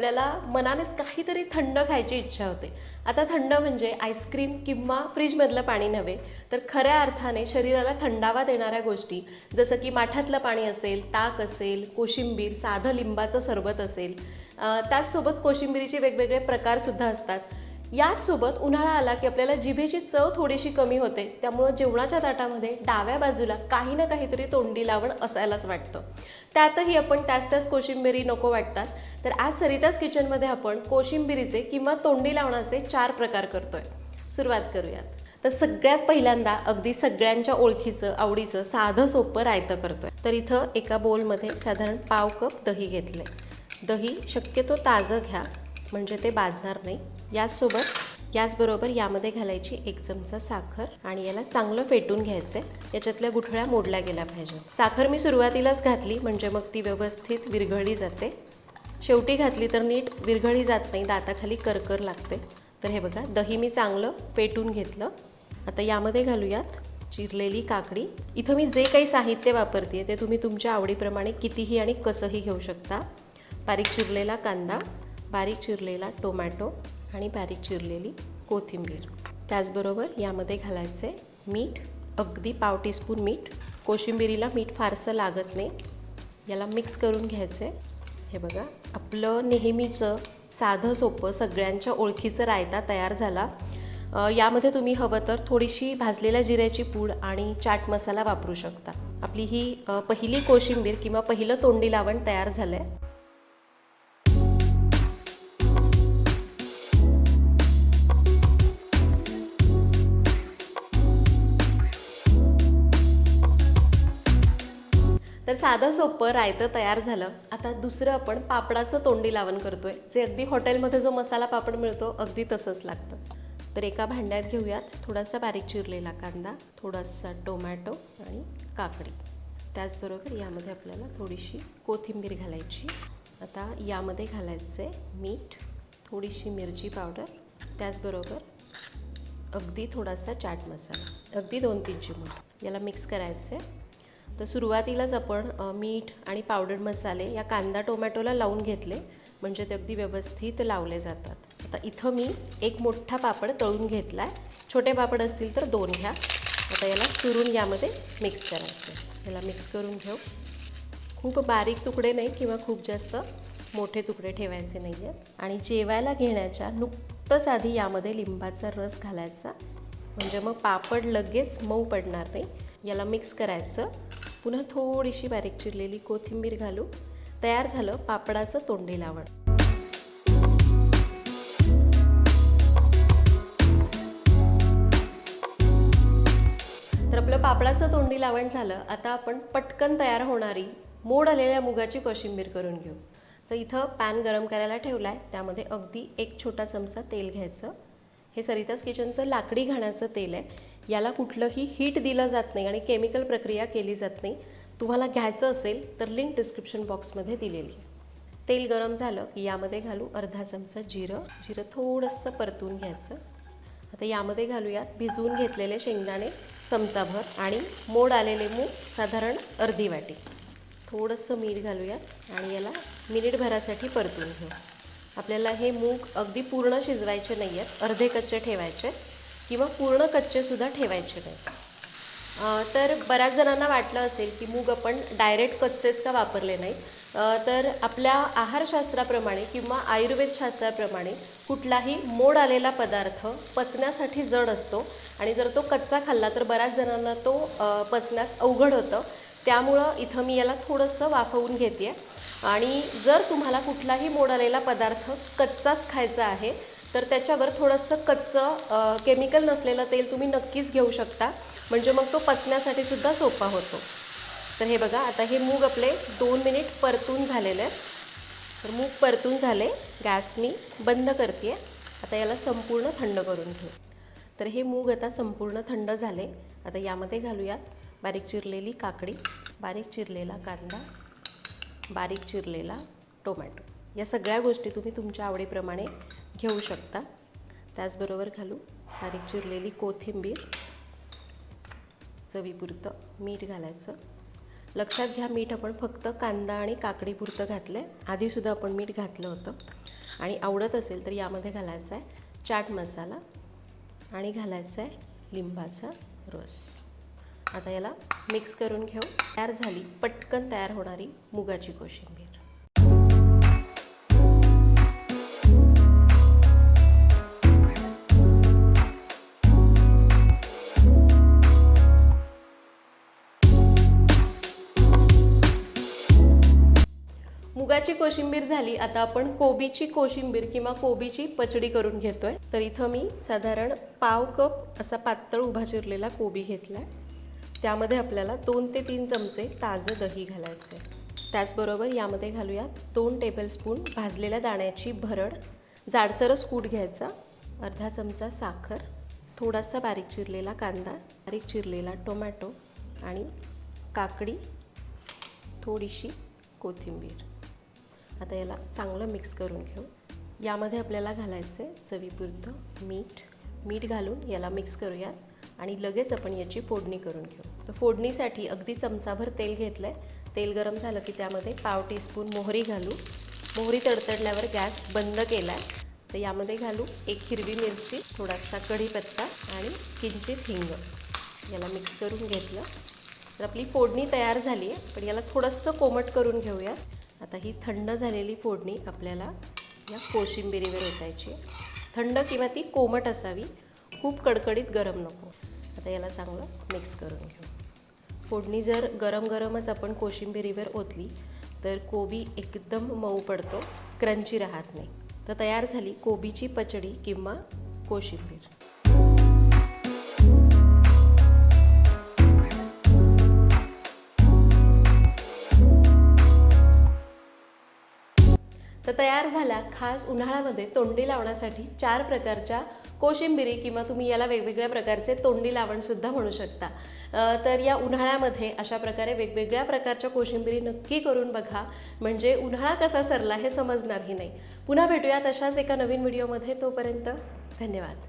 आपल्याला मनानेच काहीतरी थंड खायची इच्छा होते. आता थंड म्हणजे आईस्क्रीम किंवा फ्रीजमधलं पाणी नव्हे तर खऱ्या अर्थाने शरीराला थंडावा देणाऱ्या गोष्टी जसं की माठातलं पाणी असेल ताक असेल कोशिंबीर साधं लिंबाचं सरबत असेल त्याचसोबत कोशिंबिरीचे वेगवेगळे प्रकारसुद्धा असतात. याचसोबत उन्हाळा आला की आपल्याला जिभेची चव थोडीशी कमी होते. त्यामुळं जेवणाच्या ताटामध्ये डाव्या बाजूला काही ना काहीतरी तोंडी लावण असायलाच वाटतं. त्यातही आपण त्याच त्याच कोशिंबिरी नको वाटतात. तर आज सरिताच किचनमध्ये आपण कोशिंबिरीचे किंवा तोंडी लावण्याचे चार प्रकार करतोय. सुरुवात करूयात. तर सगळ्यात पहिल्यांदा अगदी सगळ्यांच्या ओळखीचं आवडीचं साधं सोपं रायतं करतोय. तर इथं एका बोलमध्ये साधारण पाव कप दही घेतले दही शक्यतो ताजं घ्या. म्हणजे ते बाधणार नाही. याचसोबत याचबरोबर यामध्ये घालायची एक चमचा साखर आणि याला चांगलं फेटून घ्यायचं आहे याच्यातल्या गुठळ्या मोडल्या गेल्या पाहिजेत साखर मी सुरुवातीलाच घातली म्हणजे मग ती व्यवस्थित विरघळली जाते. शेवटी घातली तर नीट विरघळी जात नाही दाताखाली करकर लागते. तर हे बघा दही मी चांगलं पेटून घेतलं. आता यामध्ये घालूयात चिरलेली काकडी. इथं मी जे काही साहित्य वापरते ते तुम्ही तुमच्या आवडीप्रमाणे कितीही आणि कसंही घेऊ शकता. बारीक चिरलेला कांदा बारीक चिरलेला टोमॅटो आणि बारीक चिरलेली कोथिंबीर. त्याचबरोबर यामध्ये घालायचं आहे मीठ अगदी पाव टीस्पून मीठ. कोशिंबिरीला मीठ फारसं लागत नाही. याला मिक्स करून घ्यायचं. आहे हे बघा आपलं नेहमीचं साधं सोपं सगळ्यांच्या ओळखीचं रायता तयार झाला. यामध्ये तुम्ही हवं तर थोडीशी भाजलेल्या जिऱ्याची पूड आणि चाट मसाला वापरू शकता. आपली ही पहिली कोशिंबीर किंवा पहिलं तोंडी लावण तयार झालं आहे तर साधं सोपं रायतं तयार झालं. आता दुसरं आपण पापडाचं तोंडी लावण करतोय. जे अगदी हॉटेलमध्ये जो मसाला पापड मिळतो अगदी तसंच लागतं. तर एका भांड्यात घेऊयात थोडासा बारीक चिरलेला कांदा थोडासा टोमॅटो आणि काकडी. त्याचबरोबर यामध्ये आपल्याला थोडीशी कोथिंबीर घालायची. आता यामध्ये घालायचं आहे मीठ थोडीशी मिरची पावडर त्याचबरोबर अगदी थोडासा चाट मसाला. अगदी दोन तीन चिमूट. याला मिक्स करायचं आहे तर सुरुवातीलाच आपण मीठ आणि पावडर मसाले या कांदा टोमॅटोला लावून घेतले. म्हणजे ते अगदी व्यवस्थित लावले जातात. आता इथं मी एक मोठा पापड तळून घेतला आहे छोटे पापड असतील तर दोन घ्या. आता याला चुरून यामध्ये मिक्स करायचं. याला मिक्स करून घेऊ. खूप बारीक तुकडे नाही किंवा खूप जास्त मोठे तुकडे ठेवायचे नाही आहेत आणि जेवायला घेण्याच्या नुकतंच आधी यामध्ये लिंबाचा रस घालायचा. म्हणजे मग पापड लगेच मऊ पडणार नाही. याला मिक्स करायचं. पुन्हा थोडीशी बारीक चिरलेली कोथिंबीर घालू. तयार झालं पापडाचं तोंडी लावण तर आपलं पापडाचं तोंडी लावण झालं. आता आपण पटकन तयार होणारी मोड आलेल्या मुगाची कोशिंबीर करून घेऊ. तर इथं पॅन गरम करायला ठेवला आहे त्यामध्ये अगदी एक छोटा चमचा तेल घ्यायचं. हे सरितास किचनचं लाकडी घाण्याचं तेल आहे. याला कुठलंही हीट दिलं जात नाही आणि केमिकल प्रक्रिया केली जात नाही. तुम्हाला घ्यायचं असेल तर लिंक डिस्क्रिप्शन बॉक्समध्ये दिलेली आहे. तेल गरम झालं की यामध्ये घालू अर्धा चमचा जिरं. जिरं थोडंसं परतून घ्यायचं. आता यामध्ये घालूयात भिजवून घेतलेले शेंगदाणे चमचाभर आणि मोड आलेले मूग साधारण अर्धी वाटी. थोडंसं मीठ घालूयात आणि याला मिनिटभरासाठी परतून घेऊ. आपल्याला हे मूग अगदी पूर्ण शिजवायचे नाही आहेत अर्धे कच्चे ठेवायचे. किंवा पूर्ण कच्चेसुद्धा ठेवायचे नाही तर बऱ्याच जणांना वाटलं असेल की मूग आपण डायरेक्ट कच्चेच का वापरले नाही तर आपल्या आहारशास्त्राप्रमाणे किंवा आयुर्वेदशास्त्राप्रमाणे कुठलाही मोड आलेला पदार्थ पचण्यासाठी जड असतो आणि जर तो कच्चा खाल्ला तर बऱ्याच जणांना तो पचण्यास अवघड होतं. त्यामुळं इथं मी याला थोडंसं वाफवून घेते आणि जर तुम्हाला कुठलाही मोड आलेला पदार्थ कच्चाच खायचा आहे तर त्याच्यावर थोडंसं कच्चं केमिकल नसलेलं तेल तुम्ही नक्कीच घेऊ शकता. म्हणजे मग तो पचण्यासाठी सुद्धा सोपा होतो. तर हे बघा आता हे मूग आपले दोन मिनिट परतून झालेले आहेत. तर मूग परतून झाले. गॅस मी बंद करते आता याला संपूर्ण थंड करून घेऊ. तर हे मूग आता संपूर्ण थंड झाले. आता यामध्ये घालूयात बारीक चिरलेली काकडी बारीक चिरलेला कांदा बारीक चिरलेला टोमॅटो. या सगळ्या गोष्टी तुम्ही तुमच्या आवडीप्रमाणे घेऊ शकता. त्याचबरोबर घालू बारीक चिरलेली कोथिंबीर चवीपुरतं मीठ घालायचं. लक्षात घ्या मीठ आपण फक्त कांदा आणि काकडीपुरतं घातलं आहे आधीसुद्धा आपण मीठ घातलं होतं. आणि आवडत असेल तर यामध्ये घालायचा आहे चाट मसाला आणि घालायचा आहे लिंबाचा रस. आता याला मिक्स करून घेऊ. तयार झाली पटकन तयार होणारी मुगाची कोशिंबीर. मुगाची कोशिंबीर झाली आता आपण कोबीची कोशिंबीर किंवा कोबीची पचडी करून घेतोय. तर इथं मी साधारण पाव कप असा पातळ उभा चिरलेला कोबी घेतला त्यामध्ये आपल्याला दोन ते तीन चमचे ताजं दही घालायचं आहे त्याचबरोबर यामध्ये घालूयात दोन टेबलस्पून भाजलेल्या दाण्याची भरड जाडसरच कूट घ्यायचा अर्धा चमचा साखर थोडासा बारीक चिरलेला कांदा बारीक चिरलेला टोमॅटो आणि काकडी थोडीशी कोथिंबीर. आता याला चांगलं मिक्स करून घेऊ. यामध्ये आपल्याला घालायचं आहे चवीपुरतं मीठ. मीठ घालून याला मिक्स करूयात आणि लगेच आपण याची फोडणी करून घेऊ. तर फोडणीसाठी अगदी चमचाभर तेल घेतलं आहे तेल गरम झालं की त्यामध्ये पाव टीस्पून मोहरी घालू. मोहरी तडतडल्यावर गॅस बंद केला आहे तर यामध्ये घालू एक हिरवी मिरची थोडासा कढीपत्ता आणि किंचित हिंग. याला मिक्स करून घेतलं. तर आपली फोडणी तयार झाली आहे पण याला थोडंसं कोमट करून घेऊया आता ही थंड झालेली फोडणी आपल्याला या कोशिंबिरीवर ओतायची थंड किंवा ती कोमट असावी खूप कडकडीत गरम नको. आता याला चांगलं मिक्स करून घेऊ. फोडणी जर गरम गरमच आपण कोशिंबिरीवर ओतली तर कोबी एकदम मऊ पडतो क्रंची राहत नाही. तर तयार झाली कोबीची पचडी किंवा कोशिंबीर. तयार झाला खास उन्हाळ्यामध्ये तोंडी लावण्यासाठी चार प्रकारच्या कोशिंबिरी किंवा तुम्ही याला वेगवेगळ्या प्रकारचे तोंडी लावणसुद्धा म्हणू शकता. तर या उन्हाळ्यामध्ये अशा प्रकारे वेगवेगळ्या प्रकारच्या कोशिंबिरी नक्की करून बघा. म्हणजे उन्हाळा कसा सरला हे समजणारही नाही. पुन्हा भेटूयात अशाच एका नवीन व्हिडिओमध्ये. तोपर्यंत धन्यवाद.